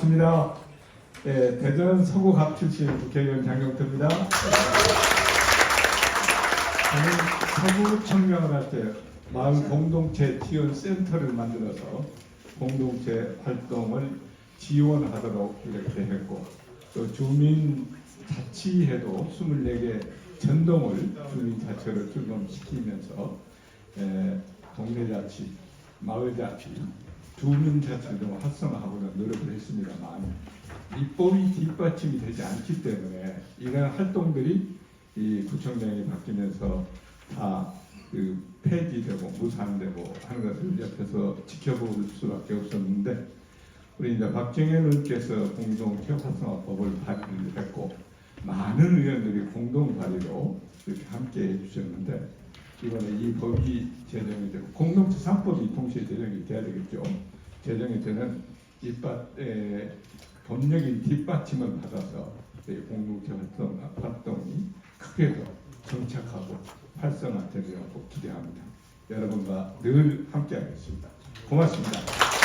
반갑습니다. 예, 대전 서구갑 출신 국회의원 장경태입니다. 저는 서구 청명을 할 때 마을 공동체 지원 센터를 만들어서 공동체 활동을 지원하도록 이렇게 했고 또 주민 자치회도 24개 전동을 주민 자체로 출범시키면서 에, 동네 자치, 마을 자치, 주민 자치를 좀 활성화하고는 노력을 했습니다만 입법이 뒷받침이 되지 않기 때문에 이런 활동들이 이 구청장이 바뀌면서 다 그 폐지되고 무산되고 하는 것을 옆에서 지켜볼 수밖에 없었는데 우리 이제 박정현 의원께서 공동체 활성화법을 발의를 했고 많은 의원들이 공동 발의로 이렇게 함께 해주셨는데 이번에 이 법이 제정이 되고 공동체 3법이 동시에 제정이 돼야 되겠죠. 제정이 되는 입밭 에, 법령인 뒷받침을 받아서 이 공동체 활동, 활동이 크게 더 정착하고 활성화되리라고 기대합니다. 여러분과 늘 함께하겠습니다. 고맙습니다.